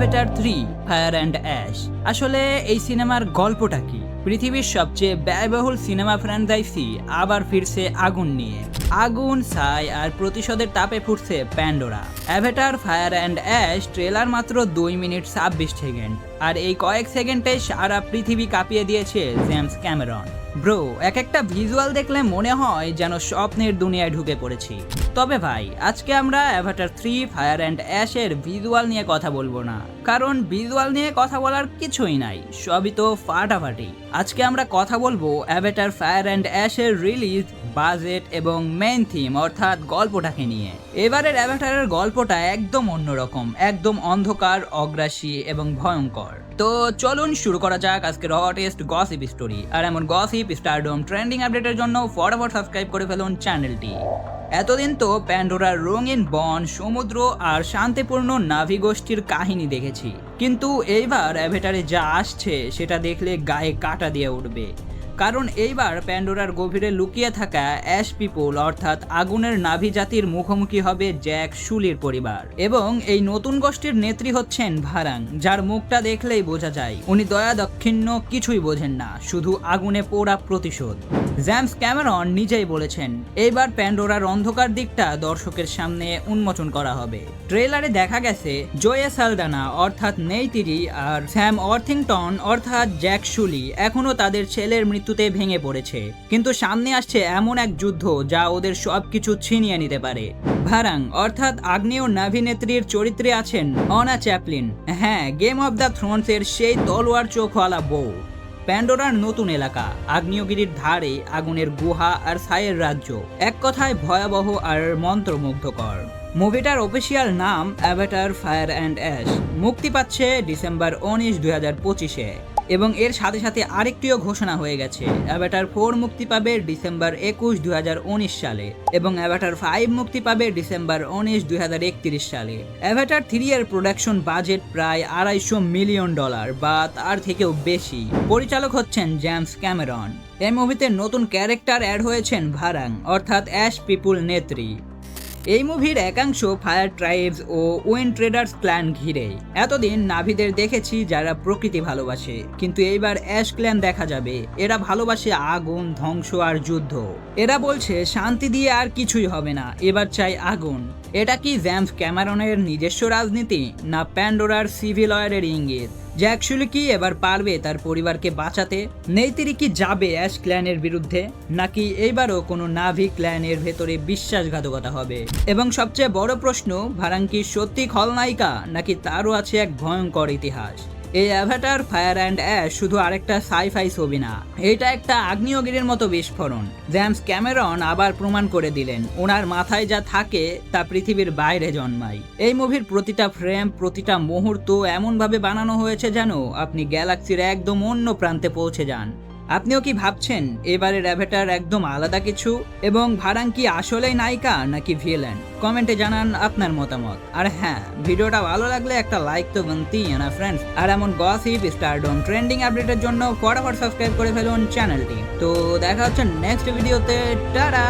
Avatar three fire and ash আসলে এই সিনেমার গল্পটা কি? পৃথিবীর সবচেয়ে ব্যয়বহুল সিনেমা ফ্র্যাঞ্চাইজি আবার ফিরছে আগুন নিয়ে। আগুন, ছাই আর প্রতিশোধের তাপে ফুটছে Pandora. Avatar, fire and ash trailer মাত্র দুই মিনিট ছাব্বিশ সেকেন্ড। আর এই কয়েক সেকেন্ডে সারা পৃথিবী কাঁপিয়ে দিয়েছে জেমস ক্যামেরন। ব্রো এক একটা ভিজুয়াল দেখলে মনে হয় যেন স্বপ্নের দুনিয়ায় ঢুকে পড়েছি। তবে ভাই, আজকে আমরা অ্যাভাটার থ্রি, ফায়ার অ্যান্ড অ্যাশের ভিজুয়াল নিয়ে কথা বলব না। কারণ ভিজুয়াল নিয়ে কথা বলার কিছুই নাই, সবই তো ফাটাফাটি। আজকে আমরা কথা বলব অ্যাভেটার ফায়ার অ্যান্ড অ্যাশের রিলিজ বাজেট এবং মেন থিম অর্থাৎ গল্পটাকে নিয়ে। এবারের অ্যাভাটারের গল্পটা একদম অন্যরকম, একদম অন্ধকার, অগ্রাসী এবং ভয়ঙ্কর। তো চলুন শুরু করা যাক আজকের হটেস্ট গসিপ স্টোরি আর এমন গসিপ স্টারডম ট্রেন্ডিং আপডেটের জন্য ফটাফট সাবস্ক্রাইব করে ফেলুন চ্যানেলটি এতদিন তো প্যান্ডোরার রঙিন বন, সমুদ্র আর শান্তিপূর্ণ নাভি গোষ্ঠীর কাহিনী দেখেছি। কিন্তু এইবার অ্যাভেটারে যা আসছে, সেটা দেখলে গায়ে কাটা দিয়ে উঠবে। কারণ এইবার প্যান্ডোরার গভীরে লুকিয়ে থাকা অ্যাশ পিপল অর্থাৎ আগুনের নাভি জাতির মুখোমুখি হবে জ্যাক শুলির পরিবার। এবং এই নতুন গোষ্ঠীর নেত্রী হচ্ছেন ভারাং, যার মুখটা দেখলেই বোঝা যায়। উনি দয়া দক্ষিণ্য কিছুই বোঝেন না, শুধু আগুনে পোড়া প্রতিশোধ। জ্যামস ক্যামেরন নিজেই বলেছেন, এইবার প্যান্ডোরার অন্ধকার দিকটা দর্শকের সামনে উন্মোচন করা হবে। ট্রেলারে দেখা গেছে, জয়ে সালদানা অর্থাৎ নেইতিরি আর স্যাম অর্থিংটন অর্থাৎ জ্যাক শুলি এখনও তাদের ছেলের মৃত্যুতে ভেঙে পড়েছে। কিন্তু সামনে আসছে এমন এক যুদ্ধ যা ওদের সবকিছু ছিনিয়ে নিতে পারে। ভারাং, অর্থাৎ আগ্নেয় নাভি নেত্রীর চরিত্রে আছেন অনা চ্যাপলিন। হ্যাঁ গেম অব দ্য থ্রোনসের সেই তলোয়ার চোখওয়ালা বউ। প্যান্ডোরার নতুন এলাকা, আগ্নেয়গিরির ধারে, আগুনের গুহা আর ছায়ের রাজ্য। এক কথায় ভয়াবহ আর মন্ত্রমুগ্ধকর। মুভিটার অফিসিয়াল নাম অ্যাভাটার ফায়ার অ্যান্ড অ্যাশ মুক্তি পাচ্ছে ডিসেম্বর উনিশ, দুই হাজার পঁচিশে। এবং এর সাথে সাথে আরেকটিও ঘোষণা হয়ে গেছে। অ্যাভাটার ফোর মুক্তি পাবে ডিসেম্বর একুশ উনিশ সালে এবং অ্যাভাটার ফাইভ মুক্তি পাবে ডিসেম্বর উনিশ দুই সালে। অ্যাভাটার থ্রি এর প্রোডাকশন বাজেট প্রায় আড়াইশো মিলিয়ন ডলার বা তার থেকেও বেশি। পরিচালক হচ্ছেন জেমস ক্যামেরন। এই মুভিতে নতুন ক্যারেক্টার অ্যাড হয়েছেন ভারাং, অর্থাৎ অ্যাশ পিপুল নেত্রী। এই মুভির একাংশ ফায়ার ট্রাইবস ও উইন ট্রেডার্স ক্ল্যান ঘিরে। এতদিন নাভিদের দেখেছি যারা প্রকৃতি ভালোবাসে, কিন্তু এইবার অ্যাশ ক্ল্যান দেখা যাবে। এরা ভালোবাসে আগুন, ধ্বংস আর যুদ্ধ। এরা বলছে, শান্তি দিয়ে আর কিছুই হবে না, এবার চাই আগুন। এটা কি জ্যামস ক্যামারনের নিজস্ব রাজনীতি, না প্যান্ডোরার সিভিল ওয়ারের ইঙ্গিত? যে অ্যাকচুয়ালি কি এবার পারবে তার পরিবারকে বাঁচাতে? নেইতিরি কি যাবে অ্যাশ ক্ল্যানের বিরুদ্ধে? নাকি এইবারও কোনো নাভি ক্ল্যানের ভেতরে বিশ্বাসঘাতকতা হবে? এবং সবচেয়ে বড় প্রশ্ন, ভারাঙ্কি সত্যি খলনায়িকা নাকি তারও আছে এক ভয়ঙ্কর ইতিহাস? এই অ্যাভাটার ফায়ার অ্যান্ড অ্যাশ শুধু আরেকটা সাইফাই ছবি না, এটা একটা আগ্নেয়গিরির মতো বিস্ফোরণ। জ্যামস ক্যামেরন আবার প্রমাণ করে দিলেন, ওনার মাথায় যা থাকে তা পৃথিবীর বাইরে জন্মায়। এই মুভির প্রতিটা ফ্রেম প্রতিটা মুহূর্ত এমনভাবে বানানো হয়েছে যেন আপনি গ্যালাক্সির একদম অন্য প্রান্তে পৌঁছে যান। আপনিও কি ভাবছেন এবারের অ্যাভেটার একদম আলাদা কিছু? এবং ভাড়াং কি আসলেই নায়িকা নাকি ভিলেন কমেন্টে জানান আপনার মতামত। আর হ্যাঁ ভিডিওটা ভালো লাগলে একটা লাইক তো বানতেই না ফ্রেন্ডস আর এমন গসিপ স্টারডম ট্রেন্ডিং আপডেটের জন্য ফটাফট সাবস্ক্রাইব করে ফেলুন চ্যানেলটি তো দেখা হচ্ছে নেক্সট ভিডিওতে টাটা!